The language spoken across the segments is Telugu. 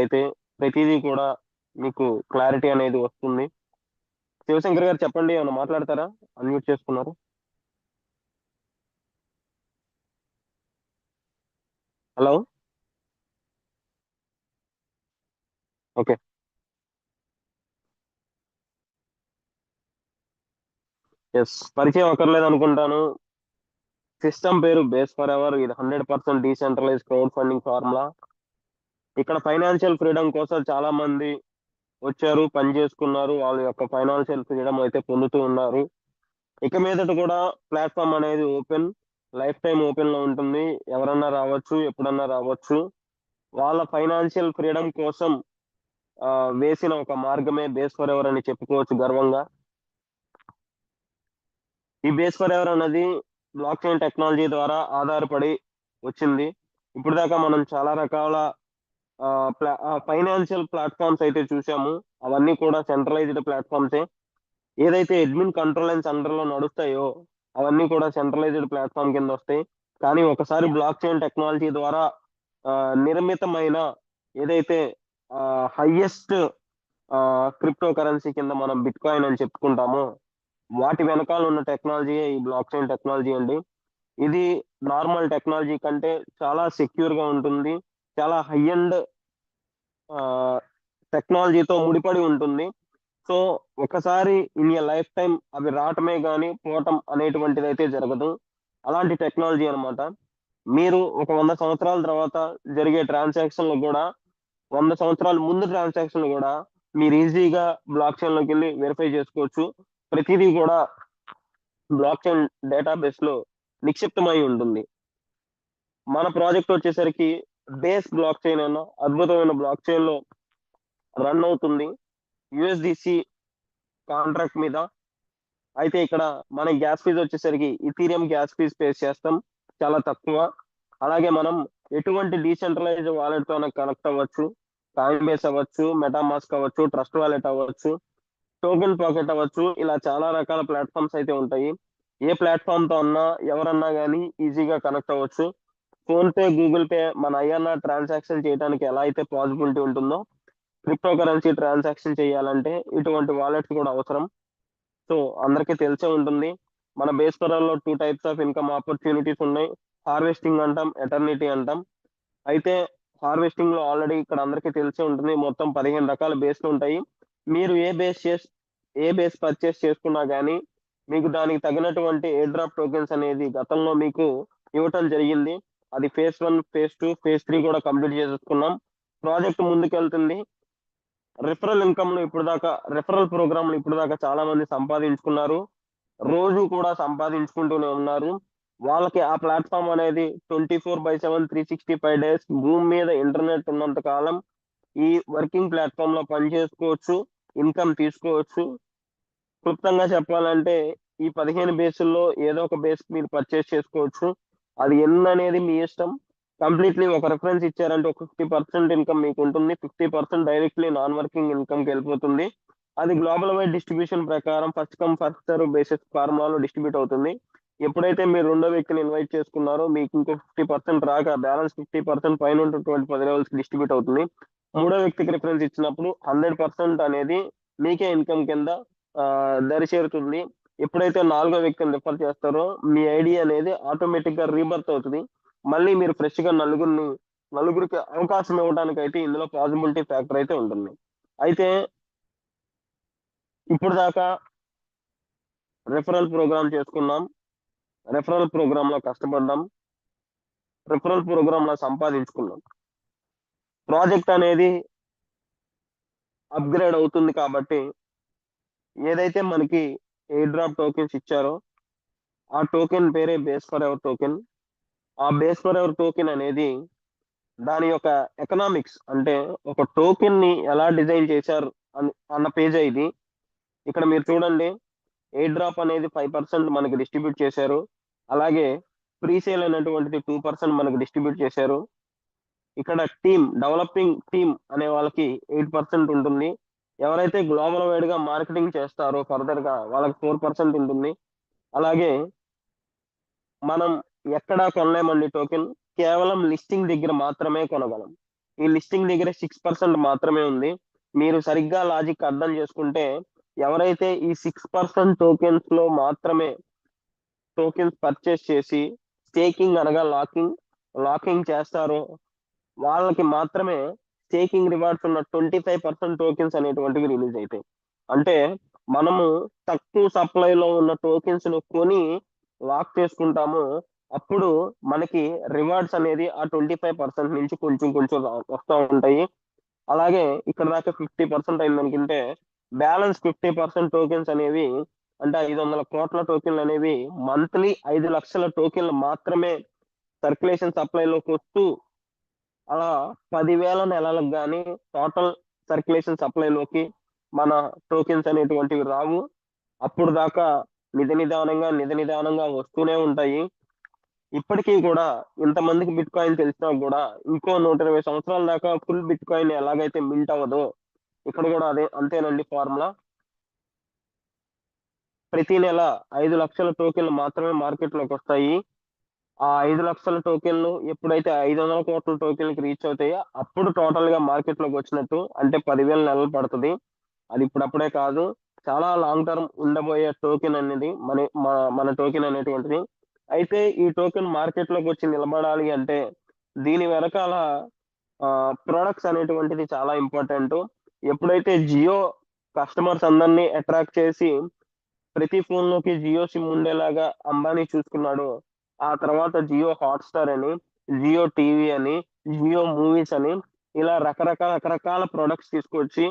అయితే ప్రతిదీ కూడా మీకు క్లారిటీ అనేది వస్తుంది. శివశంకర్ గారు చెప్పండి ఏమైనా మాట్లాడతారా? అన్మ్యూట్ చేసుకున్నారు. హలో? ఓకే. ఎస్ పరిచయం అక్కర్లేదు అనుకుంటాను. సిస్టమ్ పేరు బేస్ ఫర్ ఎవర్ ఇది hundred percent decentralize crowd funding formula ఇక్కడ ఫైనాన్షియల్ ఫ్రీడమ్ కోసం చాలా మంది వచ్చారు పని చేసుకున్నారు. వాళ్ళ యొక్క ఫైనాన్షియల్ ఫ్రీడమ్ అయితే పొందుతూ ఉన్నారు. ఇక మీదట కూడా ప్లాట్ఫామ్ అనేది ఓపెన్ లైఫ్ టైం ఓపెన్లో ఉంటుంది. ఎవరన్నా రావచ్చు ఎప్పుడన్నా రావచ్చు. వాళ్ళ ఫైనాన్షియల్ ఫ్రీడమ్ కోసం వేసిన ఒక మార్గమే బేస్ ఫర్ ఎవర్ అని చెప్పుకోవచ్చు గర్వంగా. ఈ బేస్ ఫర్ ఎవర్ అన్నది బ్లాక్ చైన్ టెక్నాలజీ ద్వారా ఆధారపడి వచ్చింది. ఇప్పుడు దాకా మనం చాలా రకాల ఫైనాన్షియల్ ప్లాట్ఫామ్స్ అయితే చూసాము అవన్నీ కూడా సెంట్రలైజ్డ్ ప్లాట్ఫామ్సే. ఏదైతే అడ్మిన్ కంట్రోలెన్స్ అండ్ సెంటర్లో నడుస్తాయో అవన్నీ కూడా సెంట్రలైజ్డ్ ప్లాట్ఫామ్ కింద వస్తాయి. కానీ ఒకసారి బ్లాక్ చైన్ టెక్నాలజీ ద్వారా ఆ, నిర్మితమైన ఏదైతే హయ్యెస్ట్ క్రిప్టో కరెన్సీ కింద మనం బిట్ కాయిన్ అని చెప్పుకుంటామో వాటి వెనకాల ఉన్న టెక్నాలజీ ఈ బ్లాక్ చైన్ టెక్నాలజీ అండి. ఇది నార్మల్ టెక్నాలజీ కంటే చాలా సెక్యూర్గా ఉంటుంది. చాలా హై అండ్ టెక్నాలజీతో ముడిపడి ఉంటుంది. సో ఒకసారి ఇన్ ఏ లైఫ్ టైం అవి రావటమే కానీ పోవటం అనేటువంటిది అయితే జరగదు. అలాంటి టెక్నాలజీ అన్నమాట. మీరు ఒక వంద సంవత్సరాల తర్వాత జరిగే ట్రాన్సాక్షన్లు కూడా వంద సంవత్సరాల ముందు ట్రాన్సాక్షన్లు కూడా మీరు ఈజీగా బ్లాక్ చైన్లోకి వెళ్ళి వెరిఫై చేసుకోవచ్చు. ప్రతిదీ కూడా బ్లాక్ చైన్ డేటాబేస్లో నిక్షిప్తమై ఉంటుంది. మన ప్రాజెక్ట్ వచ్చేసరికి బేస్ బ్లాక్ చైన్ అన్న అద్భుతమైన బ్లాక్ చైన్లో రన్ అవుతుంది. యుఎస్డిసి కాంట్రాక్ట్ మీద అయితే ఇక్కడ మన గ్యాస్ ఫీజ్ వచ్చేసరికి ఇథీరియం గ్యాస్ ఫీజ్ పే చేస్తాం. చాలా తక్కువ. అలాగే మనం ఎటువంటి డీసెంట్రలైజ్ వాలెట్తో కనెక్ట్ అవ్వచ్చు. కాయిన్ బేస్ అవ్వచ్చు మెటామాస్క్ అవ్వచ్చు ట్రస్ట్ వాలెట్ అవ్వచ్చు టోకెన్ పాకెట్ అవ్వచ్చు ఇలా చాలా రకాల ప్లాట్ఫామ్స్ అయితే ఉంటాయి. ఏ ప్లాట్ఫామ్తో అన్నా ఎవరన్నా కానీ ఈజీగా కనెక్ట్ అవ్వచ్చు. ఫోన్ పే గూగుల్ పే మన ఐఎన్ఆర్ ట్రాన్సాక్షన్ చేయడానికి ఎలా అయితే పాసిబిలిటీ ఉంటుందో క్రిప్టో కరెన్సీ ట్రాన్సాక్షన్ చేయాలంటే ఇటువంటి వాలెట్స్ కూడా అవసరం. సో అందరికీ తెలిసే ఉంటుంది. మన బేస్లో two types of income opportunities ఉన్నాయి. హార్వెస్టింగ్ అంటాం ఎటర్నిటీ అంటాం. అయితే హార్వెస్టింగ్లో ఆల్రెడీ ఇక్కడ అందరికీ తెలిసే ఉంటుంది. మొత్తం పదిహేను రకాల బేస్లు ఉంటాయి. మీరు ఏ బేస్ చేసి ఏ బేస్ పర్చేస్ చేసుకున్నా కానీ మీకు దానికి తగినటువంటి ఏ డ్రాప్ టోకెన్స్ అనేది గతంలో మీకు ఇవ్వటం జరిగింది. అది phase one phase two phase three కూడా కంప్లీట్ చేసుకున్నాం ప్రాజెక్ట్ ముందుకెళ్తుంది. రిఫరల్ ఇన్కమ్ ఇప్పుడు దాకా రిఫరల్ ప్రోగ్రామ్ ఇప్పుడు దాకా చాలా మంది సంపాదించుకున్నారు. రోజు కూడా సంపాదించుకుంటూనే ఉన్నారు. వాళ్ళకి ఆ ప్లాట్ఫామ్ అనేది twenty four by seven three sixty five days భూమి మీద ఇంటర్నెట్ ఉన్నంత కాలం ఈ వర్కింగ్ ప్లాట్ఫామ్లో పని చేసుకోవచ్చు ఇన్కమ్ తీసుకోవచ్చు. క్లుప్తంగా చెప్పాలంటే ఈ పదిహేను బేసుల్లో ఏదో ఒక బేస్ మీరు పర్చేస్ చేసుకోవచ్చు. అది ఎన్ని అనేది మీ ఇష్టం? కంప్లీట్లీ ఒక రెఫరెన్స్ ఇచ్చారంటే ఒక ఫిఫ్టీ పర్సెంట్ ఇన్కమ్ మీకు ఉంటుంది. Fifty percent directly non working ఇన్కమ్కి వెళ్ళిపోతుంది. అది గ్లోబల్ వైడ్ డిస్ట్రిబ్యూషన్ ప్రకారం first come first serve basis ఫార్ములాలో distribute అవుతుంది. ఎప్పుడైతే మీరు రెండో వ్యక్తిని ఇన్వైట్ చేసుకున్నారో మీకు ఇంకో ఫిఫ్టీ పర్సెంట్ రాక బ్యాలెన్స్ ఫిఫ్టీ పర్సెంట్ పైన ఉన్నటువంటి పది లెవెల్స్ డిస్ట్రిబ్యూట్ అవుతుంది. మూడో వ్యక్తికి రిఫరెన్స్ ఇచ్చినప్పుడు హండ్రెడ్ పర్సెంట్ అనేది మీకే ఇన్కమ్ కింద దరి చేరుతుంది. ఎప్పుడైతే నాలుగో వ్యక్తిని రిఫర్ చేస్తారో మీ ఐడి అనేది ఆటోమేటిక్గా రీబర్త్ అవుతుంది. మళ్ళీ మీరు ఫ్రెష్గా నలుగురిని నలుగురికి అవకాశం ఇవ్వడానికి అయితే ఇందులో పాసిబిలిటీ ఫ్యాక్టర్ అయితే ఉంటుంది. అయితే ఇప్పుడు దాకా రెఫరల్ ప్రోగ్రామ్ చేసుకున్నాం. రెఫరల్ ప్రోగ్రామ్లో కష్టపడ్డాం. రెఫరల్ ప్రోగ్రామ్లో సంపాదించుకున్నాం. ప్రాజెక్ట్ అనేది అప్గ్రేడ్ అవుతుంది కాబట్టి ఏదైతే మనకి ఎయిర్ డ్రాప్ టోకెన్స్ ఇచ్చారో. ఆ టోకెన్ పేరే బేస్ ఫర్ ఎవర్ టోకెన్ ఆ బేస్ ఫర్ ఎవర్ టోకెన్ అనేది దాని యొక్క ఎకనామిక్స్ అంటే ఒక టోకెన్ని ఎలా డిజైన్ చేశారు అన్- అన్న పేజ్ ఇది. ఇక్కడ మీరు చూడండి. ఎయిర్ డ్రాప్ అనేది ఫైవ్ పర్సెంట్ మనకి డిస్ట్రిబ్యూట్ చేశారు. అలాగే ప్రీసేల్ అనేటువంటిది టూ పర్సెంట్ మనకి డిస్ట్రిబ్యూట్ చేశారు. ఇక్కడ టీమ్ డెవలపింగ్ టీమ్ అనే వాళ్ళకి ఎయిట్ పర్సెంట్ ఉంటుంది. ఎవరైతే గ్లోబల్ వైడ్గా మార్కెటింగ్ చేస్తారో ఫర్దర్గా వాళ్ళకి ఫోర్ పర్సెంట్ ఉంటుంది. అలాగే మనం ఎక్కడా కొనలేమండి టోకెన్ కేవలం లిస్టింగ్ దగ్గర మాత్రమే కొనగలం. ఈ లిస్టింగ్ దగ్గర సిక్స్ పర్సెంట్ మాత్రమే ఉంది. మీరు సరిగ్గా లాజిక్ అర్థం చేసుకుంటే ఎవరైతే ఈ సిక్స్ పర్సెంట్ టోకెన్స్లో మాత్రమే టోకెన్స్ పర్చేస్ చేసి స్టేకింగ్ అనగా లాకింగ్ లాకింగ్ చేస్తారో వాళ్ళకి మాత్రమే స్టేకింగ్ రివార్డ్స్ ఉన్న ట్వంటీ ఫైవ్ పర్సెంట్ టోకెన్స్ అనేటువంటివి రిలీజ్ అవుతాయి అంటే మనము తక్కువ సప్లైలో ఉన్న టోకెన్స్ను కొని లాక్ చేసుకుంటాము. అప్పుడు మనకి రివార్డ్స్ అనేది ఆ ట్వంటీ ఫైవ్ పర్సెంట్ నుంచి కొంచెం కొంచెం వస్తూ ఉంటాయి. అలాగే ఇక్కడ దాకా ఫిఫ్టీ పర్సెంట్ అయిందనుకుంటే బ్యాలెన్స్ ఫిఫ్టీ పర్సెంట్ టోకెన్స్ అనేవి అంటే ఐదు వందల కోట్ల టోకెన్లు అనేవి మంత్లీ ఐదు లక్షల టోకెన్లు మాత్రమే సర్క్యులేషన్ సప్లైలోకి వస్తూ అలా పదివేల నెలలకు కానీ టోటల్ సర్క్యులేషన్ సప్లైలోకి మన టోకెన్స్ అనేటువంటివి రావు. అప్పుడు దాకా నిధి నిదానంగా నిధి నిదానంగా వస్తూనే ఉంటాయి. ఇప్పటికీ కూడా ఇంతమందికి బిట్ కాయిన్ తెలిసినా కూడా ఇంకో నూట ఇరవై సంవత్సరాల దాకా ఫుల్ బిట్ కాయిన్ ఎలాగైతే మిల్ట్ అవ్వదో ఇక్కడ కూడా అదే అంతేనండి ఫార్ములా ప్రతి నెల ఐదు లక్షల టోకెన్లు మాత్రమే మార్కెట్లోకి వస్తాయి. ఆ ఐదు లక్షల టోకెన్లు ఎప్పుడైతే ఐదు వందల కోట్ల టోకెన్లకి రీచ్ అవుతాయో అప్పుడు టోటల్గా మార్కెట్లోకి వచ్చినట్టు అంటే పదివేల నెలలు పడుతుంది. అది ఇప్పుడప్పుడే కాదు చాలా లాంగ్ టర్మ్ ఉండబోయే టోకెన్ అనేది మన మన టోకెన్ అనేటువంటిది. అయితే ఈ టోకెన్ మార్కెట్లోకి వచ్చి నిలబడాలి అంటే దీని వెనకాల ప్రొడక్ట్స్ అనేటువంటిది చాలా ఇంపార్టెంట్ ఎప్పుడైతే జియో కస్టమర్స్ అందరినీ అట్రాక్ట్ చేసి ప్రతి ఫోన్లోకి జియో సిమ్ ఉండేలాగా అంబానీ చూసుకున్నాడు ఆ తర్వాత జియో హాట్స్టార్ అని జియో టీవీ అని జియో మూవీస్ అని ఇలా రకరకాల రకరకాల ప్రొడక్ట్స్ తీసుకొచ్చి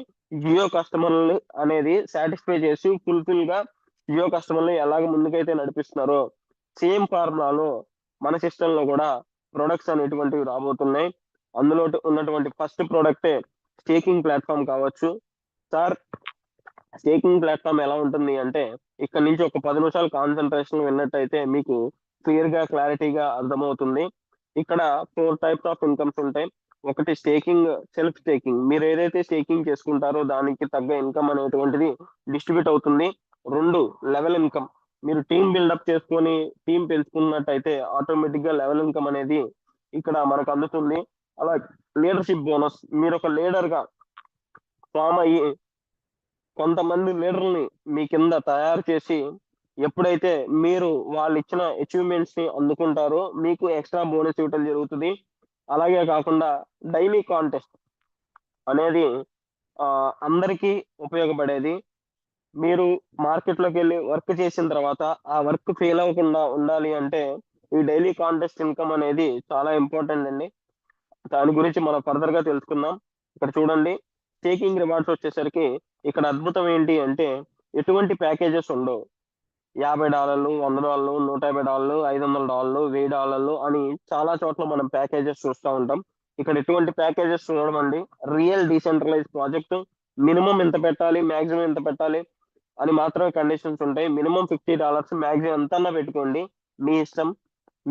జియో కస్టమర్లు అనేది సాటిస్ఫై చేసి ఫుల్ఫిల్గా జియో కస్టమర్లు ఎలాగ ముందుకైతే నడిపిస్తున్నారో సేమ్ ఫార్ములాలో మన సిస్టమ్లో కూడా ప్రొడక్ట్స్ అనేటువంటివి రాబోతున్నాయి. అందులో ఉన్నటువంటి ఫస్ట్ ప్రోడక్టే స్టేకింగ్ ప్లాట్ఫామ్ కావచ్చు. సార్ స్టేకింగ్ ప్లాట్ఫామ్ ఎలా ఉంటుంది అంటే ఇక్కడ నుంచి ఒక పది నిమిషాలు కాన్సన్ట్రేషన్ విన్నట్టయితే మీకు క్లియర్గా క్లారిటీగా అర్థమవుతుంది. ఇక్కడ ఫోర్ టైప్స్ ఆఫ్ ఇన్కమ్స్ ఉంటాయి. ఒకటి స్టేకింగ్ సెల్ఫ్ స్టేకింగ్. మీరు ఏదైతే స్టేకింగ్ చేసుకుంటారో దానికి తగ్గ ఇన్కమ్ అనేటువంటిది డిస్ట్రిబ్యూట్ అవుతుంది. రెండు లెవెల్ ఇన్కమ్. మీరు టీం బిల్డప్ చేసుకొని టీం పెంచుకున్నట్టయితే ఆటోమేటిక్గా లెవెల్ ఇన్కమ్ అనేది ఇక్కడ మనకు అందుతుంది. అలా లీడర్షిప్ బోనస్. మీరు ఒక లీడర్గా ఫామ్ అయ్యి కొంతమంది లీడర్ని మీ కింద తయారు చేసి ఎప్పుడైతే మీరు వాళ్ళు ఇచ్చిన అచీవ్మెంట్స్ని అందుకుంటారో మీకు ఎక్స్ట్రా బోనస్ ఇవ్వటం జరుగుతుంది. అలాగే కాకుండా డైలీ కాంటెస్ట్ అనేది అందరికీ ఉపయోగపడేది. మీరు మార్కెట్లోకి వెళ్ళి వర్క్ చేసిన తర్వాత ఆ వర్క్ ఫెయిల్ అవ్వకుండా ఉండాలి అంటే ఈ డైలీ కాంటెస్ట్ ఇన్కమ్ అనేది చాలా ఇంపార్టెంట్ అండి. దాని గురించి మనం ఫర్దర్గా తెలుసుకుందాం. ఇక్కడ చూడండి. టేకింగ్ రివార్డ్స్ వచ్చేసరికి ఇక్కడ అద్భుతం ఏంటి అంటే ఎటువంటి ప్యాకేజెస్ ఉండవు. యాభై డాలర్లు వంద డాలర్లు నూట యాభై డాలర్లు ఐదు వందల డాలర్లు వెయ్యి డాలర్లు అని చాలా చోట్ల మనం ప్యాకేజెస్ చూస్తూ ఉంటాం. ఇక్కడ ఎటువంటి ప్యాకేజెస్ చూడడం అండి. రియల్ డీసెంట్రలైజ్ ప్రాజెక్ట్ మినిమం ఎంత పెట్టాలి మాక్సిమం ఎంత పెట్టాలి అని మాత్రమే కండిషన్స్ ఉంటాయి. మినిమం ఫిఫ్టీ డాలర్స్ మాక్సిమం ఎంతన్నా పెట్టుకోండి. మీ ఇష్టం.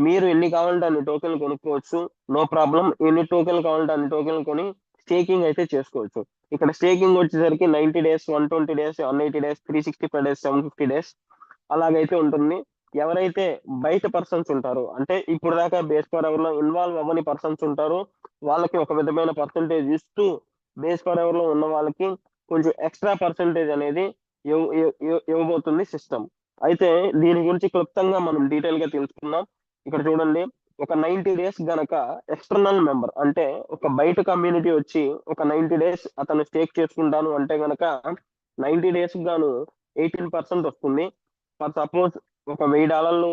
మీరు ఎన్ని కావాలంటే అన్ని టోకెన్లు కొనుక్కోవచ్చు. నో ప్రాబ్లం ఎన్ని టోకెన్లు కావాలంటే అన్ని టోకెన్లు కొని స్టేకింగ్ అయితే చేసుకోవచ్చు. ఇక్కడ స్టేకింగ్ వచ్చేసరికి ninety days one twenty days one eighty days three sixty five days seven fifty days అలాగైతే ఉంటుంది. ఎవరైతే బయట పర్సన్స్ ఉంటారో అంటే ఇప్పుడు దాకా బేస్ పర్ ఎవర్లో ఇన్వాల్వ్ అవ్వని పర్సన్స్ ఉంటారో వాళ్ళకి ఒక విధమైన పర్సంటేజ్ ఇస్తూ బేస్ పర్ ఎవర్లో ఉన్న వాళ్ళకి కొంచెం ఎక్స్ట్రా పర్సంటేజ్ అనేది ఇవ్వబోతుంది సిస్టమ్ అయితే దీని గురించి క్లుప్తంగా మనం డీటెయిల్గా తెలుసుకుందాం. ఇక్కడ చూడండి ఒక నైన్టీ డేస్ గనక ఎక్స్టర్నల్ మెంబర్ అంటే ఒక బయట కమ్యూనిటీ వచ్చి ఒక నైన్టీ డేస్ అతను స్టేక్ చేసుకుంటాను అంటే గనక నైన్టీ డేస్ గాను ఎయిటీన్ పర్సెంట్ వస్తుంది. ఫర్ సపోజ్ ఒక వెయ్యి డాలర్లు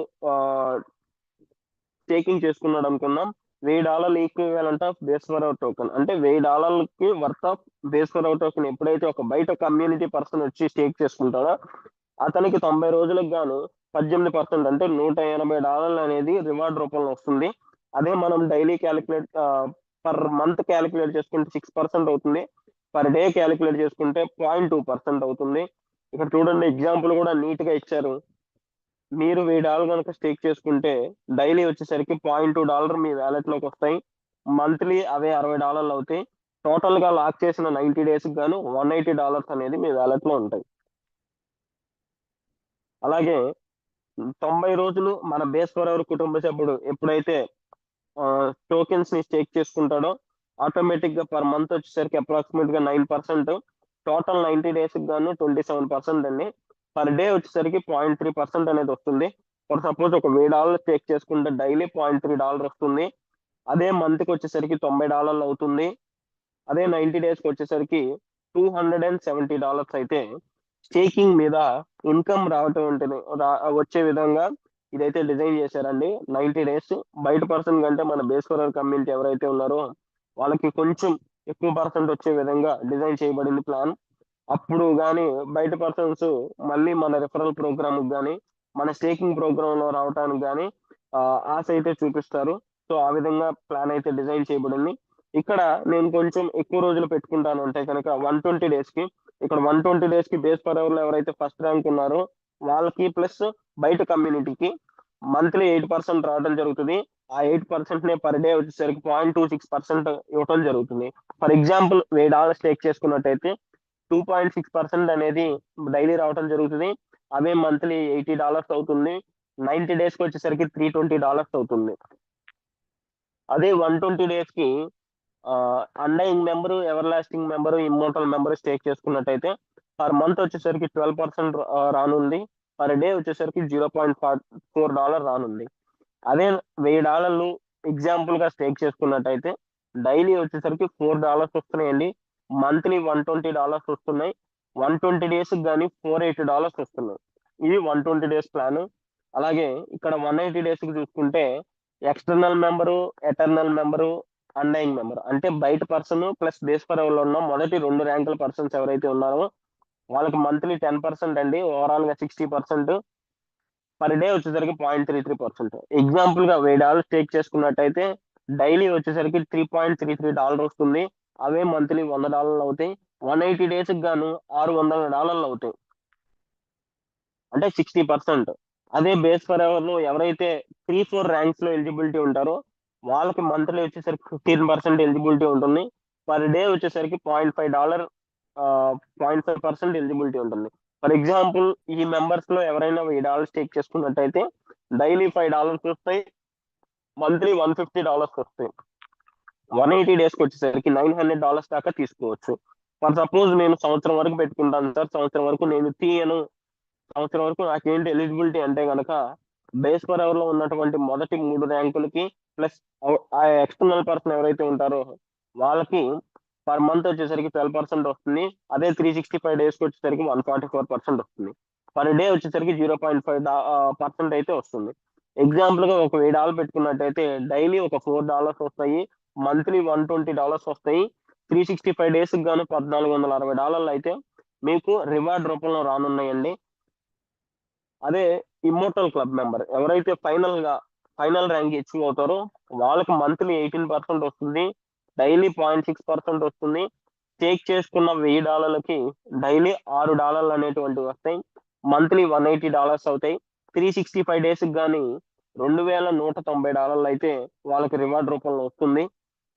స్టేకింగ్ చేసుకున్నాడు అనుకున్నాం వెయ్యి డాలర్లు ఈక్వల్ ఆఫ్ బేస్ టోకెన్ అంటే వెయ్యి డాలర్లకి వర్త్ ఆఫ్ బేస్ టోకెన్ ఎప్పుడైతే ఒక బయట కమ్యూనిటీ పర్సన్ వచ్చి స్టేక్ చేసుకుంటాడో అతనికి తొంభై రోజులకు గాను పద్దెనిమిది పర్సెంట్ అంటే నూట ఎనభై డాలర్లు అనేది రివార్డ్ రూపంలో వస్తుంది. అదే మనం daily calculate per month calculate చేసుకుంటే సిక్స్ పర్సెంట్ అవుతుంది. పర్ డే క్యాలిక్యులేట్ చేసుకుంటే పాయింట్ టూ పర్సెంట్ అవుతుంది. ఇక్కడ చూడండి ఎగ్జాంపుల్ కూడా నీట్గా ఇచ్చారు. మీరు వెయ్యి డాలర్ కనుక స్టేక్ చేసుకుంటే డైలీ వచ్చేసరికి పాయింట్ టూ డాలర్ మీ వ్యాలెట్లోకి వస్తాయి. మంత్లీ అవే అరవై డాలర్లు అవుతాయి. టోటల్గా లాక్ చేసిన నైన్టీ డేస్ గాను వన్ ఎయిటీ డాలర్స్ అనేది మీ వ్యాలెట్లో ఉంటాయి. అలాగే తొంభై రోజులు మన బేస్ ఫర్ ఎవర్ కుటుంబ సభ్యుడు ఎప్పుడైతే టోకెన్స్ని స్టేక్ చేసుకుంటాడో ఆటోమేటిక్గా పర్ మంత్ వచ్చేసరికి అప్రాక్సిమేట్గా nine percent total ninety days గాను ట్వంటీ సెవెన్ పర్సెంట్ అండి. పర్ డే వచ్చేసరికి పాయింట్ త్రీ పర్సెంట్ అనేది వస్తుంది. ఫర్ సపోజ్ ఒక వెయ్యి డాలర్ చెక్ చేసుకుంటే డైలీ పాయింట్ త్రీ డాలర్ వస్తుంది. అదే మంత్కి వచ్చేసరికి తొంభై డాలర్లు అవుతుంది. అదే నైన్టీ డేస్కి వచ్చేసరికి two hundred and seventy dollars అయితే స్టేకింగ్ మీద ఇన్కమ్ రావటం ఉంటుంది వచ్చే విధంగా ఇదైతే డిజైన్ చేశారండి. నైన్టీ డేస్ బయట పర్సన్ కంటే మన బేస్ కలర్ కమ్యూనిటీ ఎవరైతే ఉన్నారో వాళ్ళకి కొంచెం ఎక్కువ పర్సెంట్ వచ్చే విధంగా డిజైన్ చేయబడింది ప్లాన్. అప్పుడు కానీ బయట పర్సన్స్ మళ్ళీ మన రెఫరల్ ప్రోగ్రామ్ కానీ మన స్టేకింగ్ ప్రోగ్రామ్లో రావడానికి కానీ ఆశ అయితే చూపిస్తారు. సో ఆ విధంగా ప్లాన్ అయితే డిజైన్ చేయబడింది. ఇక్కడ నేను కొంచెం ఎక్కువ రోజులు పెట్టుకుంటాను అంటే కనుక వన్ ట్వంటీ డేస్కి. ఇక్కడ వన్ ట్వంటీ డేస్కి బేస్ పర్ అవర్లో ఎవరైతే ఫస్ట్ ర్యాంక్ ఉన్నారో వాళ్ళకి ప్లస్ బయట కమ్యూనిటీకి మంత్లీ ఎయిట్ పర్సెంట్ రావడం జరుగుతుంది. ఆ ఎయిట్ పర్సెంట్ నే పర్ డే వచ్చేసరికి పాయింట్ టూ సిక్స్ పర్సెంట్ ఇవ్వటం జరుగుతుంది. ఫర్ ఎగ్జాంపుల్ వెయ్యి డాలర్స్ టేక్ చేసుకున్నట్టయితే టూ పాయింట్ సిక్స్ పర్సెంట్ అనేది డైలీ రావటం జరుగుతుంది. అవే మంత్లీ ఎయిటీ డాలర్స్ అవుతుంది. నైన్టీ డేస్కి వచ్చేసరికి త్రీ ట్వంటీ డాలర్స్ అవుతుంది. అదే వన్ ట్వంటీ డేస్కి undying member everlasting member immortal member stake చేసుకున్నట్టయితే పర్ మంత్ వచ్చేసరికి ట్వెల్వ్ పర్సెంట్ రానుంది. పర్ డే వచ్చేసరికి జీరో పాయింట్ ఫోర్ డాలర్ రానుంది. అదే వెయ్యి డాలర్లు ఎగ్జాంపుల్గా స్టేక్ చేసుకున్నట్టయితే డైలీ వచ్చేసరికి ఫోర్ డాలర్స్ వస్తున్నాయండి. మంత్లీ వన్ ట్వంటీ డాలర్స్ వస్తున్నాయి. వన్ ట్వంటీ డేస్ కానీ ఫోర్ ఎయిటీ డాలర్స్ వస్తున్నాయి. ఇది వన్ ట్వంటీ డేస్ ప్లాన్ అలాగే ఇక్కడ వన్ ఎయిటీ డేస్కి చూసుకుంటే external member eternal member undying member అంటే బయట పర్సన్ ప్లస్ దేశ పరంలో ఉన్న మొదటి రెండు ర్యాంకుల పర్సన్స్ ఎవరైతే ఉన్నారో వాళ్ళకి మంత్లీ టెన్ పర్సెంట్ అండి. ఓవరాల్గా సిక్స్టీ పర్సెంట్ పర్ డే వచ్చేసరికి పాయింట్ త్రీ త్రీ పర్సెంట్ ఎగ్జాంపుల్గా వెయ్యి డాలర్స్ టేక్ చేసుకున్నట్టయితే డైలీ వచ్చేసరికి three point three three dollar వస్తుంది. అవే మంత్లీ వంద డాలర్లు అవుతాయి. వన్ ఎయిటీ డేస్ గాను ఆరు వందల డాలర్లు అవుతాయి. అంటే సిక్స్టీ పర్సెంట్ అదే బేస్ ఫర్ అవర్లో ఎవరైతే త్రీ ఫోర్ ర్యాంక్స్లో ఎలిజిబిలిటీ ఉంటారో వాళ్ళకి మంత్లీ వచ్చేసరికి ఫిఫ్టీన్ పర్సెంట్ ఎలిజిబిలిటీ ఉంటుంది. పర్ డే వచ్చేసరికి point five dollar point five percent eligibility ఉంటుంది. ఎగ్జాంపుల్ ఈ మెంబర్స్లో ఎవరైనా వెయ్యి డాలర్స్ టేక్ చేసుకున్నట్టయితే డైలీ ఫైవ్ డాలర్స్ వస్తాయి. మంత్లీ వన్ ఫిఫ్టీ డాలర్స్ వస్తాయి. వన్ ఎయిటీ డేస్కి వచ్చేసరికి నైన్ హండ్రెడ్ డాలర్స్ దాకా తీసుకోవచ్చు. ఫర్ సపోజ్ నేను సంవత్సరం వరకు పెట్టుకుంటాను సార్. సంవత్సరం వరకు నేను తీయను. సంవత్సరం వరకు నాకేంటి ఎలిజిబిలిటీ అంటే కనుక బేస్ పర్ అవర్లో ఉన్నటువంటి మొదటి మూడు ర్యాంకులకి ప్లస్ ఆ ఎక్స్టర్నల్ పర్సన్ ఎవరైతే ఉంటారో వాళ్ళకి పర్ మంత్ వచ్చేసరికి ట్వెల్వ్ పర్సెంట్ వస్తుంది. అదే త్రీ సిక్స్టీ ఫైవ్ డేస్కి వచ్చేసరికి వన్ ఫార్టీ ఫోర్ పర్సెంట్ వస్తుంది. పర్ డే వచ్చేసరికి జీరో పాయింట్ ఫైవ్ పర్సెంట్ అయితే వస్తుంది. ఎగ్జాంపుల్గా ఒక వెయ్యి డాలర్ పెట్టుకున్నట్టయితే డైలీ ఒక ఫోర్ డాలర్స్ వస్తాయి. మంత్లీ వన్ ట్వంటీ డాలర్స్ వస్తాయి. త్రీ సిక్స్టీ ఫైవ్ డేస్ గాను పద్నాలుగు వందల అరవై డాలర్లు అయితే మీకు రివార్డ్ రూపంలో రానున్నాయండి. అదే ఇమ్మోటల్ క్లబ్ మెంబర్ ఎవరైతే ఫైనల్గా ఫైనల్ ర్యాంక్ అచీవ్ అవుతారో వాళ్ళకి మంత్లీ ఎయిటీన్ పర్సెంట్ వస్తుంది. డైలీ పాయింట్ సిక్స్ పర్సెంట్ వస్తుంది. స్టేక్ చేసుకున్న వెయ్యి డాలర్లకి డైలీ ఆరు డాలర్లు అనేటువంటివి వస్తాయి. మంత్లీ వన్ ఎయిటీ డాలర్స్ అవుతాయి. త్రీ సిక్స్టీ ఫైవ్ డేస్ కానీ రెండు వేల నూట తొంభై డాలర్లు అయితే వాళ్ళకి రివార్డ్ రూపంలో వస్తుంది.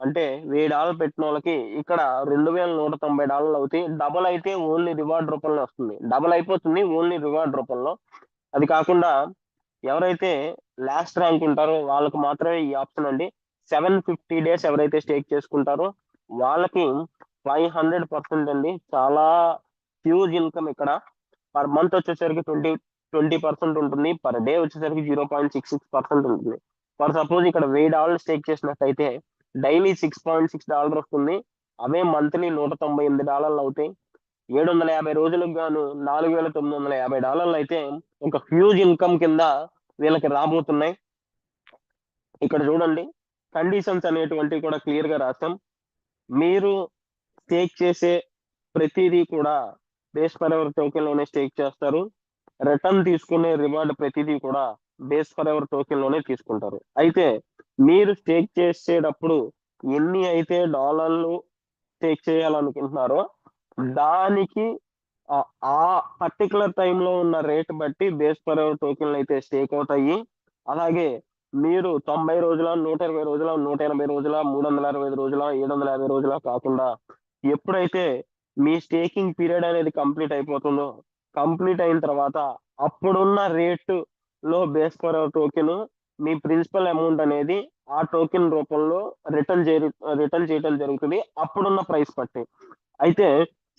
అంటే వెయ్యి డాలర్ పెట్టిన వాళ్ళకి ఇక్కడ రెండు వేల నూట తొంభై డాలర్లు అవుతాయి. డబల్ అయితే ఓన్లీ రివార్డ్ రూపంలో వస్తుంది. డబల్ అయిపోతుంది ఓన్లీ రివార్డ్ రూపంలో. అది కాకుండా ఎవరైతే లాస్ట్ ర్యాంక్ ఉంటారో వాళ్ళకి మాత్రమే ఈ ఆప్షన్ అండి. సెవెన్ ఫిఫ్టీ డేస్ ఎవరైతే స్టేక్ చేసుకుంటారో వాళ్ళకి ఫైవ్ హండ్రెడ్ పర్సెంట్ అండి. చాలా హ్యూజ్ ఇన్కమ్ ఇక్కడ. పర్ మంత్ వచ్చేసరికి ట్వంటీ ట్వంటీ పర్సెంట్ ఉంటుంది. పర్ డే వచ్చేసరికి zero point six six percent ఉంటుంది. ఫర్ సపోజ్ ఇక్కడ వెయ్యి డాలర్ స్టేక్ చేసినట్టయితే daily six point six dollar వస్తుంది. అవే మంత్లీ నూట తొంభై ఎనిమిది డాలర్లు అవుతాయి. ఏడు వందల యాభై రోజులకు గాను నాలుగు వేల తొమ్మిది వందల యాభై డాలర్లు అయితే ఒక హ్యూజ్ ఇన్కమ్ కింద వీళ్ళకి రాబోతున్నాయి. ఇక్కడ చూడండి. కండిషన్స్ అనేటువంటివి కూడా క్లియర్గా రాస్తాం. మీరు స్టేక్ చేసే ప్రతిదీ కూడా బేస్ ఫర్ ఎవర్ టోకెన్లోనే స్టేక్ చేస్తారు. రిటర్న్ తీసుకునే రివార్డ్ ప్రతిదీ కూడా బేస్ పర్ ఎవర్ టోకెన్లోనే తీసుకుంటారు. అయితే మీరు స్టేక్ చేసేటప్పుడు ఎన్ని అయితే డాలర్లు స్టేక్ చేయాలనుకుంటున్నారో దానికి ఆ- పర్టికులర్ టైంలో ఉన్న రేట్ బట్టి బేస్ పర్ అవర్ టోకెన్లు అయితే స్టేక్ అవుతాయి. అలాగే మీరు తొంభై రోజుల నూట ఇరవై రోజుల నూట ఎనభై రోజుల మూడు వందల అరవై ఐదు రోజుల ఏడు వందల యాభై రోజుల కాకుండా ఎప్పుడైతే మీ స్టేకింగ్ పీరియడ్ అనేది కంప్లీట్ అయిపోతుందో కంప్లీట్ అయిన తర్వాత అప్పుడున్న రేటు లో బేస్ ఫర్ టోకెన్ మీ ప్రిన్సిపల్ అమౌంట్ అనేది ఆ టోకెన్ రూపంలో రిటర్న్ చే రిటర్న్ చేయడం జరుగుతుంది. అప్పుడున్న ప్రైస్ బట్టి. అయితే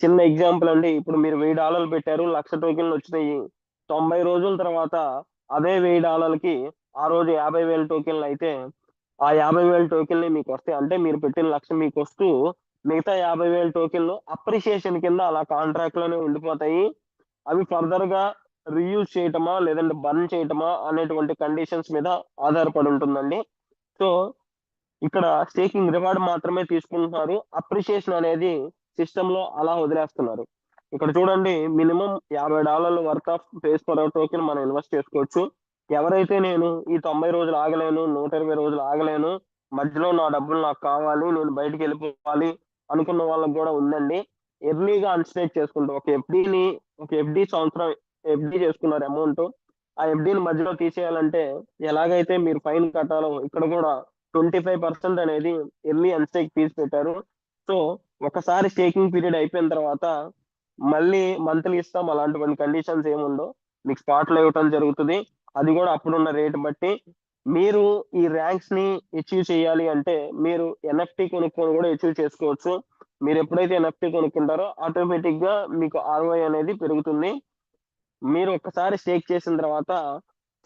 చిన్న ఎగ్జాంపుల్ అండి. ఇప్పుడు మీరు వెయ్యి డాలర్లు పెట్టారు. లక్ష టోకెన్లు వచ్చినాయి. తొంభై రోజుల తర్వాత అదే వెయ్యి డాలర్లకి ఆ రోజు యాభై వేల టోకెన్లు అయితే ఆ యాభై వేల టోకెన్లు మీకు వస్తాయి. అంటే మీరు పెట్టిన లక్ష మీకు వస్తూ మిగతా యాభై వేల టోకెన్లు అప్రిషియేషన్ కింద అలా కాంట్రాక్ట్లోనే ఉండిపోతాయి. అవి ఫర్దర్గా రీయూజ్ చేయటమా లేదంటే బర్న్ చేయటమా అనేటువంటి కండిషన్స్ మీద ఆధారపడి ఉంటుందండి. సో ఇక్కడ స్టేకింగ్ రివార్డ్ మాత్రమే తీసుకుంటున్నారు. అప్రిషియేషన్ అనేది సిస్టమ్లో అలా వదిలేస్తున్నారు. ఇక్కడ చూడండి మినిమం యాభై డాలర్ల worth of base for token మనం ఇన్వెస్ట్ చేసుకోవచ్చు. ఎవరైతే నేను ఈ తొంభై రోజులు ఆగలేను నూట ఇరవై రోజులు ఆగలేను మధ్యలో నా డబ్బులు నాకు కావాలి నేను బయటికి వెళ్ళిపోవాలి అనుకున్న వాళ్ళకి కూడా ఉందండి. ఎర్లీగా అన్స్టేట్ చేసుకుంటూ ఒక ఎఫ్డీని ఒక ఎఫ్డీ సంవత్సరం ఎఫ్డీ చేసుకున్నారు అమౌంట్. ఆ ఎఫ్డీని మధ్యలో తీసేయాలంటే ఎలాగైతే మీరు ఫైన్ కట్టాలో ఇక్కడ కూడా ట్వంటీ ఫైవ్ పర్సెంట్ అనేది ఎర్లీ అన్స్టేక్ ఫీజు పెట్టారు. సో ఒకసారి స్టేకింగ్ పీరియడ్ అయిపోయిన తర్వాత మళ్ళీ మంత్లీ ఇస్తాం అలాంటివంటి కండిషన్స్ ఏముందో మీకు స్పాట్లో ఇవ్వటం జరుగుతుంది. అది కూడా అప్పుడున్న రేట్ బట్టి మీరు ఈ ర్యాంక్స్ని అచీవ్ చేయాలి అంటే మీరు ఎన్ఎఫ్టి కొనుక్కొని కూడా అచీవ్ చేసుకోవచ్చు. మీరు ఎప్పుడైతే ఎన్ఎఫ్టి కొనుక్కుంటారో ఆటోమేటిక్గా మీకు ఆర్ఓఐ అనేది పెరుగుతుంది. మీరు ఒక్కసారి స్టేక్ చేసిన తర్వాత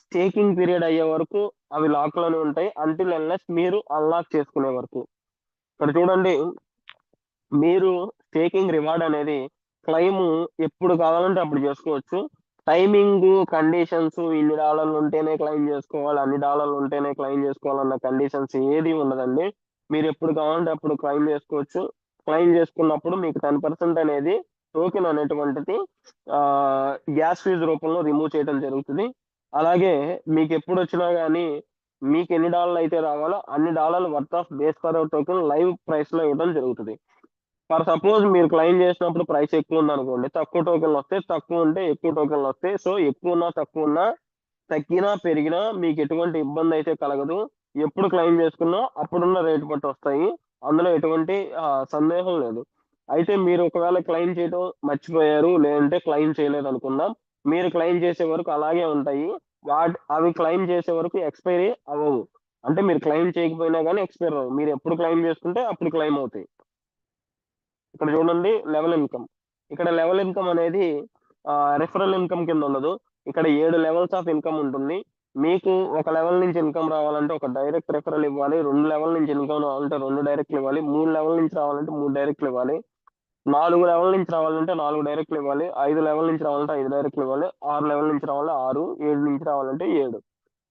స్టేకింగ్ పీరియడ్ అయ్యే వరకు అవి లాక్లోనే ఉంటాయి. అంటిల్ అన్లెస్ మీరు అన్లాక్ చేసుకునే వరకు. ఇక్కడ చూడండి మీరు స్టేకింగ్ రివార్డ్ అనేది క్లైమ్ ఎప్పుడు కావాలంటే అప్పుడు చేసుకోవచ్చు. టైమింగ్ కండిషన్స్ ఇన్ని డాలర్లు ఉంటేనే క్లెయిమ్ చేసుకోవాలి అన్ని డాలర్లు ఉంటేనే క్లెయిమ్ చేసుకోవాలన్న కండిషన్స్ ఏది ఉండదండి. మీరు ఎప్పుడు కావాలంటే అప్పుడు క్లెయిమ్ చేసుకోవచ్చు. క్లెయిమ్ చేసుకున్నప్పుడు మీకు టెన్ పర్సెంట్ అనేది టోకెన్ అనేటువంటిది గ్యాస్ ఫీజు రూపంలో రిమూవ్ చేయడం జరుగుతుంది. అలాగే మీకు ఎప్పుడు వచ్చినా కానీ మీకు ఎన్ని డాలర్లు అయితే రావాలో అన్ని డాలర్లు worth of base for token live ప్రైస్లో ఇవ్వడం జరుగుతుంది. ఫర్ సపోజ్ మీరు క్లెయిమ్ చేసినప్పుడు ప్రైస్ ఎక్కువ ఉంది అనుకోండి తక్కువ టోకెన్లు వస్తాయి తక్కువ ఉంటే ఎక్కువ టోకెన్లు వస్తాయి సో ఎక్కువ ఉన్నా తక్కువ ఉన్నా తగ్గినా పెరిగినా మీకు ఎటువంటి ఇబ్బంది అయితే కలగదు. ఎప్పుడు క్లెయిమ్ చేసుకున్నా అప్పుడున్న రేటు బట్టి వస్తాయి. అందులో ఎటువంటి సందేహం లేదు. అయితే మీరు ఒకవేళ క్లెయిమ్ చేయడం మర్చిపోయారు లేదంటే క్లెయిమ్ చేయలేదు అనుకుందాం మీరు క్లెయిమ్ చేసే వరకు అలాగే ఉంటాయి. వాటి అవి క్లెయిమ్ చేసే వరకు ఎక్స్పైరీ అవ్వవు. అంటే మీరు క్లెయిమ్ చేయకపోయినా కానీ ఎక్స్పైర్ అవ్వవు. మీరు ఎప్పుడు క్లెయిమ్ చేసుకుంటే అప్పుడు క్లెయిమ్ అవుతాయి. ఇక్కడ చూడండి లెవెల్ ఇన్కమ్ ఇక్కడ లెవెల్ ఇన్కమ్ అనేది రెఫరల్ ఇన్కమ్ కింద ఉండదు. ఇక్కడ ఏడు లెవెల్స్ ఆఫ్ ఇన్కమ్ ఉంటుంది. మీకు ఒక లెవెల్ నుంచి ఇన్కమ్ రావాలంటే ఒక డైరెక్ట్ రెఫరల్ ఇవ్వాలి. రెండు లెవెల్ నుంచి ఇన్కమ్ రావాలంటే రెండు డైరెక్ట్లు ఇవ్వాలి. మూడు లెవెల్ నుంచి రావాలంటే మూడు డైరెక్ట్లు ఇవ్వాలి. నాలుగు లెవెల్ నుంచి రావాలంటే నాలుగు డైరెక్ట్లు ఇవ్వాలి. ఐదు లెవెల్ నుంచి రావాలంటే ఐదు డైరెక్ట్లు ఇవ్వాలి. ఆరు లెవెల్ నుంచి రావాలంటే ఆరు ఏడు నుంచి రావాలంటే ఏడు.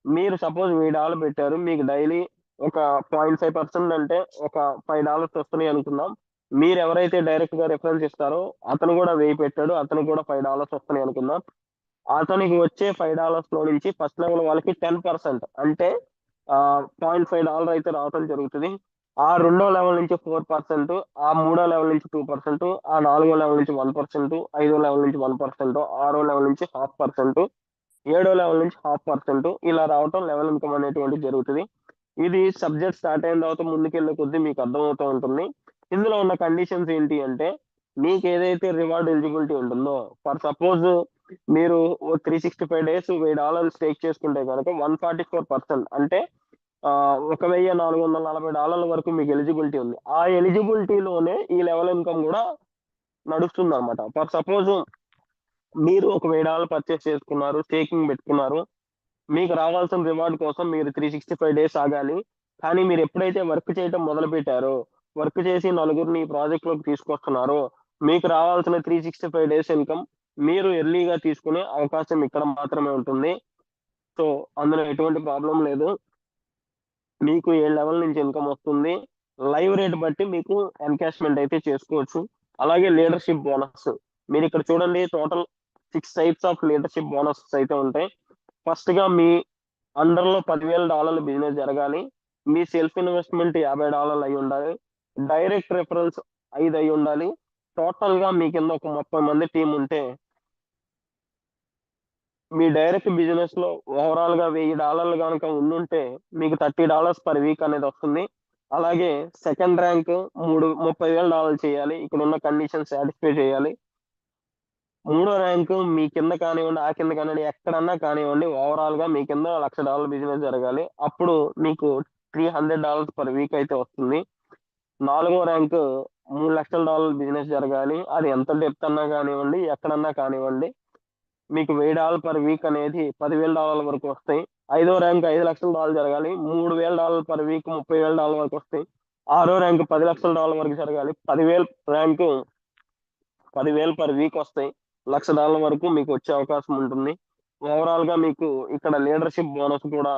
మీరు సపోజ్ వెయ్యి డాలర్ పెట్టారు. మీకు డైలీ ఒక పాయింట్ ఫైవ్ పర్సెంట్ అంటే ఒక ఫైవ్ డాలర్స్ వస్తున్నాయి అనుకుందాం. మీరు ఎవరైతే డైరెక్ట్గా రిఫరెన్స్ ఇస్తారో అతను కూడా వెయ్యి పెట్టాడు అతను కూడా ఫైవ్ డాలర్స్ వస్తున్నాయి అనుకుందాం. అతనికి వచ్చే ఫైవ్ డాలర్స్లో నుంచి ఫస్ట్ లెవెల్ వాళ్ళకి టెన్ పర్సెంట్ అంటే పాయింట్ ఫైవ్ డాలర్ అయితే రావడం జరుగుతుంది. ఆ రెండో లెవెల్ నుంచి ఫోర్ పర్సెంట్ ఆ మూడో లెవెల్ నుంచి టూ పర్సెంట్ ఆ నాలుగో లెవెల్ నుంచి వన్ పర్సెంట్ ఐదో లెవెల్ నుంచి వన్ పర్సెంట్ ఆరో లెవెల్ నుంచి హాఫ్ పర్సెంట్ ఏడో లెవెల్ నుంచి హాఫ్ పర్సెంట్ ఇలా రావటం లెవెల్ ఇన్కమ్ అనేటువంటి జరుగుతుంది. ఇది సబ్జెక్ట్ స్టార్ట్ అయిన తర్వాత ముందుకెళ్ళే కొద్దీ మీకు అర్థమవుతూ ఉంటుంది. ఇందులో ఉన్న కండిషన్స్ ఏంటి అంటే మీకు ఏదైతే రివార్డ్ ఎలిజిబిలిటీ ఉంటుందో ఫర్ సపోజ్ మీరు త్రీ సిక్స్టీ ఫైవ్ డేస్ వెయ్యి డాలర్లు స్టేక్ చేసుకుంటే కనుక వన్ ఫార్టీ ఫోర్ పర్సెంట్ అంటే ఒక వెయ్యి నాలుగు వందల నలభై డాలర్ల వరకు మీకు ఎలిజిబిలిటీ ఉంది. ఆ ఎలిజిబిలిటీలోనే ఈ లెవెల్ ఇన్కమ్ కూడా నడుస్తుంది అనమాట ఫర్ సపోజ్ మీరు ఒక వెయ్యి డాలర్ పర్చేస్ చేసుకున్నారు స్టేకింగ్ పెట్టుకున్నారు మీకు రావాల్సిన రివార్డ్ కోసం మీరు త్రీ సిక్స్టీ ఫైవ్ డేస్ ఆగాలి. కానీ మీరు ఎప్పుడైతే వర్క్ చేయడం మొదలు పెట్టారో వర్క్ చేసి నలుగురిని ప్రాజెక్ట్లోకి తీసుకొస్తున్నారు. మీకు రావాల్సిన three sixty five days income మీరు ఎర్లీగా తీసుకునే అవకాశం ఇక్కడ మాత్రమే ఉంటుంది. సో అందులో ఎటువంటి ప్రాబ్లం లేదు. మీకు ఏ లెవెల్ నుంచి ఇన్కమ్ వస్తుంది? లైవ్ రేట్ బట్టి మీకు ఎన్కాష్మెంట్ అయితే చేసుకోవచ్చు. అలాగే లీడర్షిప్ బోనస్ మీరు ఇక్కడ చూడండి total six types of leadership bonus అయితే ఉంటాయి. ఫస్ట్గా మీ అండర్లో పదివేల డాలర్ల బిజినెస్ జరగాలి. మీ సెల్ఫ్ ఇన్వెస్ట్మెంట్ యాభై డాలర్లు అయి ఉండాలి. డైరెక్ట్ రెఫరల్స్ ఐదు అయి ఉండాలి. టోటల్గా మీ కింద ఒక ముప్పై మంది టీం ఉంటే మీ డైరెక్ట్ బిజినెస్లో ఓవరాల్గా వెయ్యి డాలర్లు కనుక ఉండుంటే మీకు థర్టీ డాలర్స్ పర్ వీక్ అనేది వస్తుంది. అలాగే సెకండ్ ర్యాంక్ మూడు ముప్పై వేల డాలర్లు చేయాలి. ఇక్కడ ఉన్న కండిషన్ సాటిస్ఫై చేయాలి. మూడో ర్యాంకు మీ కింద కానివ్వండి ఆ కింద కానివ్వండి ఎక్కడన్నా కానివ్వండి ఓవరాల్గా మీ కింద లక్ష డాలర్ బిజినెస్ జరగాలి. అప్పుడు మీకు three hundred dollars per week అయితే వస్తుంది. నాలుగో ర్యాంకు మూడు లక్షల డాలర్ బిజినెస్ జరగాలి. అది ఎంత డెప్త్ అన్నా కానివ్వండి ఎక్కడన్నా కానివ్వండి మీకు వెయ్యి డాలర్ పర్ వీక్ అనేది పదివేల డాలర్ల వరకు వస్తాయి. ఐదో ర్యాంక్ ఐదు లక్షల డాలర్ జరగాలి. మూడు వేల డాలర్ పర్ వీక్ ముప్పై వేల డాలర్ వరకు వస్తాయి. ఆరో ర్యాంక్ పది లక్షల డాలర్ వరకు జరగాలి. పదివేల ర్యాంకు పదివేలు పర్ వీక్ వస్తాయి. లక్ష డాలర్ వరకు మీకు వచ్చే అవకాశం ఉంటుంది. ఓవరాల్గా మీకు ఇక్కడ లీడర్షిప్ బోనస్ కూడా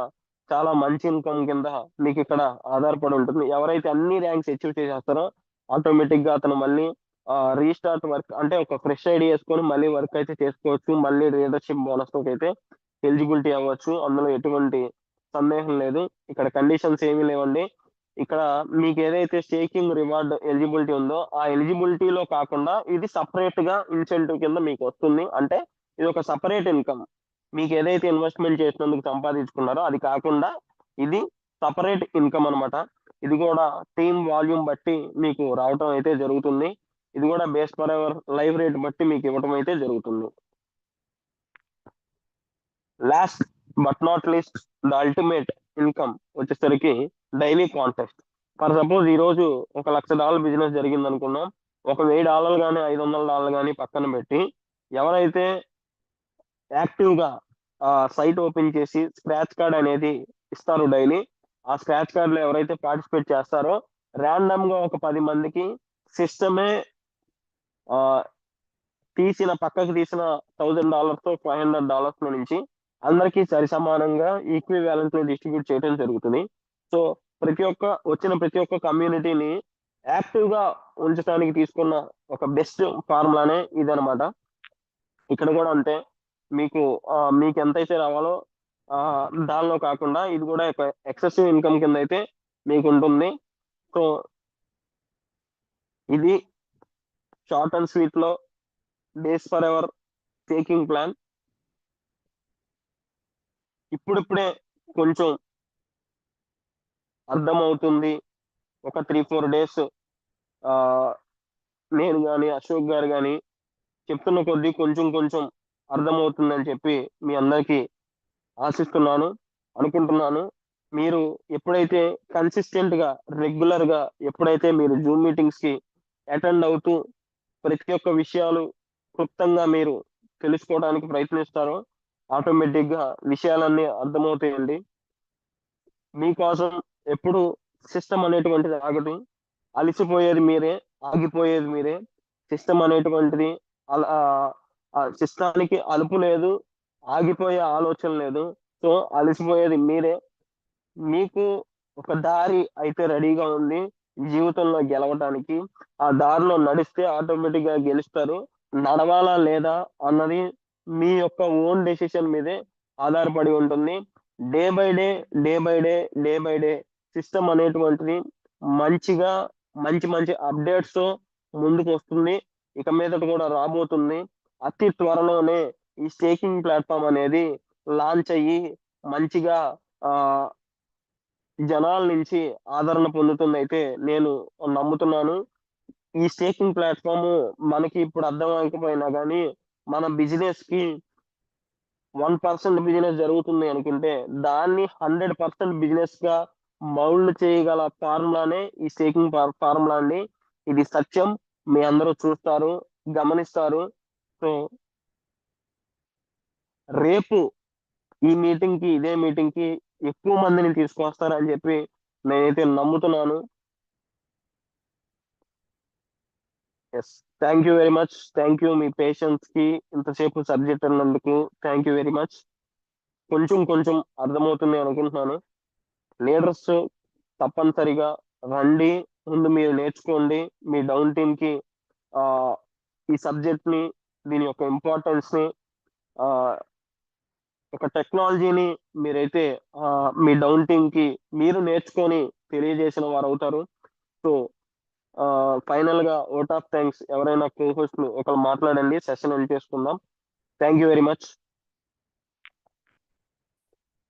చాలా మంచి ఇన్కమ్ కింద మీకు ఇక్కడ ఆధారపడి ఉంటుంది. ఎవరైతే అన్ని ర్యాంక్స్ అచీవ్ చేసేస్తారో ఆటోమేటిక్గా అతను మళ్ళీ రీస్టార్ట్ వర్క్ అంటే ఒక ఫ్రెష్ ఐడి వేసుకొని మళ్ళీ వర్క్ అయితే చేసుకోవచ్చు. మళ్ళీ లీడర్షిప్ బోనస్ అయితే ఎలిజిబిలిటీ అవ్వచ్చు. అందులో ఎటువంటి సందేహం లేదు. ఇక్కడ కండిషన్స్ ఏమీ లేవండి. ఇక్కడ మీకు ఏదైతే స్టేకింగ్ రివార్డ్ ఎలిజిబిలిటీ ఉందో ఆ ఎలిజిబిలిటీలో కాకుండా ఇది సపరేట్గా ఇన్సెంటివ్ కింద మీకు వస్తుంది. అంటే ఇది ఒక సపరేట్ ఇన్కమ్. మీకు ఏదైతే ఇన్వెస్ట్మెంట్ చేసినందుకు సంపాదించుకున్నారో అది కాకుండా ఇది సపరేట్ ఇన్కమ్ అన్నమాట. ఇది కూడా టీమ్ వాల్యూమ్ బట్టి మీకు రావటం అయితే జరుగుతుంది. ఇది కూడా base for ever live rate బట్టి మీకు ఇవ్వటం అయితే జరుగుతుంది. Last but not least the ultimate income వచ్చేసరికి డైలీ కాంటెస్ట్ ఫర్ సపోజ్ ఈ రోజు ఒక లక్ష డాలర్ బిజినెస్ జరిగింది అనుకున్నాం ఒక వెయ్యి డాలర్లు కానీ ఐదు వందల డాలర్లు కానీ పక్కన పెట్టి ఎవరైతే యాక్టివ్గా సైట్ ఓపెన్ చేసి స్క్రాచ్ కార్డ్ అనేది ఇస్తారు డైలీ. ఆ స్క్రాచ్ కార్డ్లో ఎవరైతే పార్టిసిపేట్ చేస్తారో ర్యాండమ్గా ఒక పది మందికి సిస్టమే ఆ తీసిన పక్కకు తీసిన thousand dollars five hundred dollars నుంచి అందరికీ సరి సమానంగా ఈక్వి బ్యాలెన్స్లో డిస్ట్రిబ్యూట్ చేయడం జరుగుతుంది. సో ప్రతి ఒక్క వచ్చిన ప్రతి ఒక్క కమ్యూనిటీని యాక్టివ్గా ఉంచడానికి తీసుకున్న ఒక బెస్ట్ ఫార్ములానే ఇదనమాట ఇక్కడ కూడా అంతే. మీకు మీకు ఎంతైతే రావాలో దానిలో కాకుండా ఇది కూడా ఎక్సెసివ్ ఇన్కమ్ కింద అయితే మీకు ఉంటుంది సో ఇది short and స్వీట్లో days for ever taking plan. ఇప్పుడిప్పుడే కొంచెం అర్థమవుతుంది. ఒక త్రీ ఫోర్ డేస్ నేను కానీ అశోక్ గారు కానీ చెప్తున్న కొద్దీ కొంచెం కొంచెం అర్థమవుతుందని చెప్పి మీ అందరికీ ఆశిస్తున్నాను అనుకుంటున్నాను. మీరు ఎప్పుడైతే కన్సిస్టెంట్గా రెగ్యులర్గా రెగ్యులర్గా ఎప్పుడైతే మీరు జూమ్ మీటింగ్స్కి అటెండ్ అవుతూ ప్రతి ఒక్క విషయాలు క్లుప్తంగా మీరు తెలుసుకోవడానికి ప్రయత్నిస్తారో ఆటోమేటిక్గా విషయాలన్నీ అర్థమవుతాయండి. మీకోసం ఎప్పుడు సిస్టమ్ అనేటువంటిది ఆగదు. అలసిపోయేది మీరే ఆగిపోయేది మీరే. సిస్టమ్ అనేటువంటిది అలా సిస్టానికి అలుపు లేదు ఆగిపోయే ఆలోచన లేదు. సో అలసిపోయేది మీరే. మీకు ఒక దారి అయితే రెడీగా ఉంది జీవితంలో గెలవటానికి. ఆ దారిలో నడిస్తే ఆటోమేటిక్గా గెలుస్తారు. నడవాలా లేదా అన్నది మీ యొక్క ఓన్ డెసిషన్ మీదే ఆధారపడి ఉంటుంది. Day by day day by day day by day system అనేటువంటిది మంచిగా మంచి మంచి అప్డేట్స్తో ముందుకు వస్తుంది. ఇక మీదట కూడా రాబోతుంది. అతి త్వరలోనే ఈ స్టేకింగ్ ప్లాట్ఫామ్ అనేది లాంచ్ అయ్యి మంచిగా ఆ జనాల నుంచి ఆదరణ పొందుతుందైతే నేను నమ్ముతున్నాను. ఈ స్టేకింగ్ ప్లాట్ఫామ్ మనకి ఇప్పుడు అర్థం అవ్వకపోయినా కానీ మన బిజినెస్కి వన్ పర్సెంట్ బిజినెస్ జరుగుతుంది అనుకుంటే దాన్ని హండ్రెడ్ పర్సెంట్ బిజినెస్గా మౌల్డ్ చేయగల ఫార్ములానే ఈ స్టేకింగ్ ఫార్ములా అండి. ఇది సత్యం. మీ అందరూ చూస్తారు గమనిస్తారు. సో రేపు ఈ మీటింగ్కి ఇదే మీటింగ్కి ఎక్కువ మందిని తీసుకొస్తారని చెప్పి నేనైతే నమ్ముతున్నాను. Yes thank you very much thank you మీ పేషెన్స్కి ఇంతసేపు సబ్జెక్ట్ అన్నందుకు థ్యాంక్ యూ వెరీ మచ్ కొంచెం కొంచెం అర్థమవుతుంది అనుకుంటున్నాను. లీడర్స్ తప్పనిసరిగా రండి. ముందు మీరు నేర్చుకోండి. మీ డౌన్ టీమ్కి ఈ సబ్జెక్ట్ని దీని యొక్క ఇంపార్టెన్స్ని ఆ ఒక టెక్నాలజీని మీరైతే ఆ, మీ డౌన్ టీమ్కి మీరు నేర్చుకొని తెలియజేసిన వారు అవుతారు సో ఫైనల్గా ఓట్ ఆఫ్ థ్యాంక్స్ ఎవరైనా కో హోస్ట్లు ఒకరు మాట్లాడండి సెషన్ ఎండ్ చేసుకుందాం. థ్యాంక్ యూ వెరీ మచ్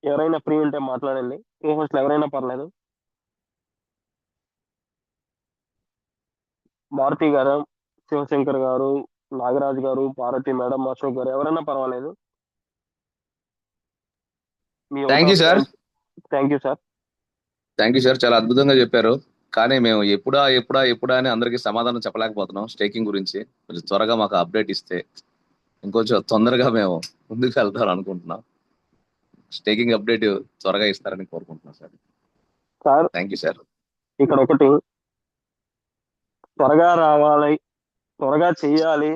ఎవరైనా ఫ్రీ ఉంటే మాట్లాడండి. కో హోస్ట్లు ఎవరైనా పర్లేదు. మారుతి గారు శివశంకర్ గారు నాగరాజు గారు పార్వతి మేడం అశోక్ గారు ఎవరైనా పర్వాలేదు. Thank you, sir. Thank you sir thank you sir చాలా అద్భుతంగా చెప్పారు. కానీ మేము ఎప్పుడా ఎప్పుడా ఎప్పుడా అని అందరికీ సమాధానం చెప్పలేకపోతున్నాం స్టేకింగ్ గురించి. కొంచెం త్వరగా మాకు అప్డేట్ ఇస్తే ఇంకొంచెం తొందరగా మేము ముందుకు వెళ్తాం అనుకుంటున్నాం. స్టేకింగ్ అప్డేట్ త్వరగా ఇస్తారని కోరుకుంటున్నాం sir sir thank you sir ఇక్కడ ఒకటి. త్వరగా రావాలి త్వరగా చెయ్యాలి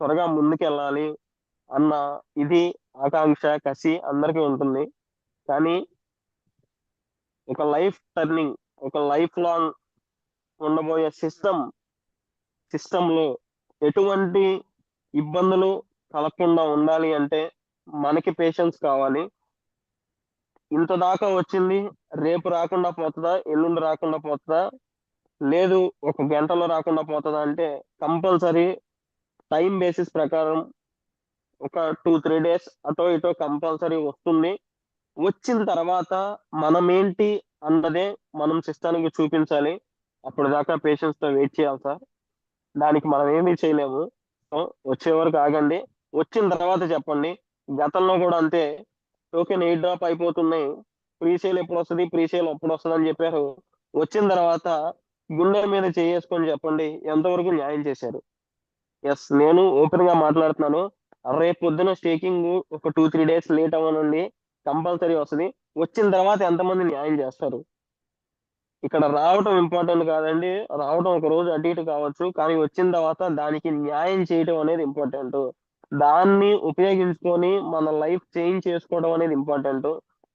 త్వరగా ముందుకెళ్ళాలి అన్న ఇది ఆకాంక్ష కసి అందరికీ ఉంటుంది. కానీ ఒక లైఫ్ టర్నింగ్ ఒక లైఫ్ లాంగ్ ఉండబోయే సిస్టమ్ సిస్టంలో ఎటువంటి ఇబ్బందులు కలగకుండా ఉండాలి అంటే మనకి పేషెన్స్ కావాలి. ఇంత దాకా వచ్చింది రేపు రాకుండా పోతుందా ఎల్లుండి రాకుండా పోతుందా లేదు ఒక గంటలో రాకుండా పోతుందా అంటే కంపల్సరీ టైం బేసిస్ ప్రకారం ఒక టూ త్రీ డేస్ అటో ఇటో కంపల్సరీ వస్తుంది. వచ్చిన తర్వాత మనం ఏంటి అన్నదే మనం సిస్టానికి చూపించాలి. అప్పుడు దాకా పేషెంట్స్తో వెయిట్ చేయాలి సార్. దానికి మనం ఏమీ చేయలేము వచ్చే వరకు ఆగండి. వచ్చిన తర్వాత చెప్పండి. గతంలో కూడా అంతే. టోకెన్ ఎయిట్ డ్రాప్ అయిపోతున్నాయి. ప్రీసేల్ ఎప్పుడు వస్తుంది? ప్రీసేల్ ఎప్పుడు వస్తుంది అని చెప్పారు. వచ్చిన తర్వాత గుండె మీద చేసుకొని చెప్పండి. ఎంతవరకు న్యాయం చేశారు? ఎస్ నేను ఓపెన్గా మాట్లాడుతున్నాను. రేపు పొద్దున స్టేకింగ్ ఒక టూ త్రీ డేస్ లేట్ అవ్వనుండి కంపల్సరీ వస్తుంది. వచ్చిన తర్వాత ఎంతమంది న్యాయం చేస్తారు? ఇక్కడ రావటం ఇంపార్టెంట్ కాదండి. రావటం ఒక రోజు అటు ఇటు కావచ్చు. కానీ వచ్చిన తర్వాత దానికి న్యాయం చేయటం అనేది ఇంపార్టెంట్ దాన్ని ఉపయోగించుకొని మన లైఫ్ చేంజ్ చేసుకోవడం అనేది ఇంపార్టెంట్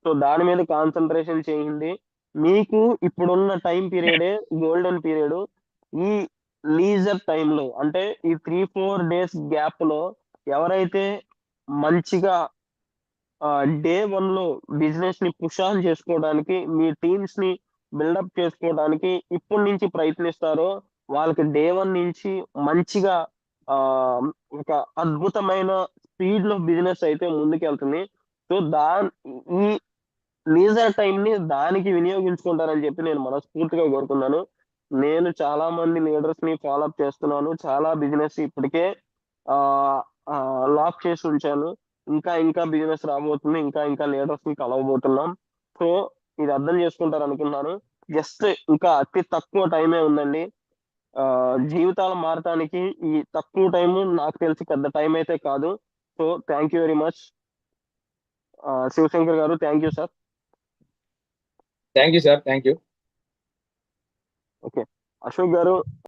సో దాని మీద కాన్సన్ట్రేషన్ చేయండి. మీకు ఇప్పుడున్న టైం పీరియడే గోల్డెన్ పీరియడ్ ఈ లీజర్ టైంలో అంటే ఈ త్రీ ఫోర్ డేస్ గ్యాప్లో ఎవరైతే మంచిగా డే వన్లో బిజినెస్ని పుష్ ఆన్ చేసుకోవడానికి మీ టీమ్స్ని బిల్డప్ చేసుకోవడానికి ఇప్పటి నుంచి ప్రయత్నిస్తారో వాళ్ళకి డే వన్ నుంచి మంచిగా ఒక అద్భుతమైన స్పీడ్లో బిజినెస్ అయితే ముందుకెళ్తుంది. సో దా ఈ లీజర్ టైం ని దానికి వినియోగించుకుంటారని చెప్పి నేను మనస్ఫూర్తిగా కోరుకున్నాను నేను చాలా మంది లీడర్స్ని ఫాలోఅప్ చేస్తున్నాను. చాలా బిజినెస్ ఇప్పటికే ఆ లాక్ చేసి ఉంచాను. ఇంకా ఇంకా బిజినెస్ రాబోతుంది. ఇంకా ఇంకా లీడర్స్ని కలవబోతున్నాం. సో ఇది అర్థం చేసుకుంటారు అనుకున్నాను జస్ట్ ఇంకా అతి తక్కువ టైమే ఉందండి. ఆ జీవితాలు మారటానికి ఈ తక్కువ టైం నాకు తెలిసి పెద్ద టైం అయితే కాదు. So thank you very much Shivashankar గారు thank you sir thank you sir thank you okay. Ashok గారు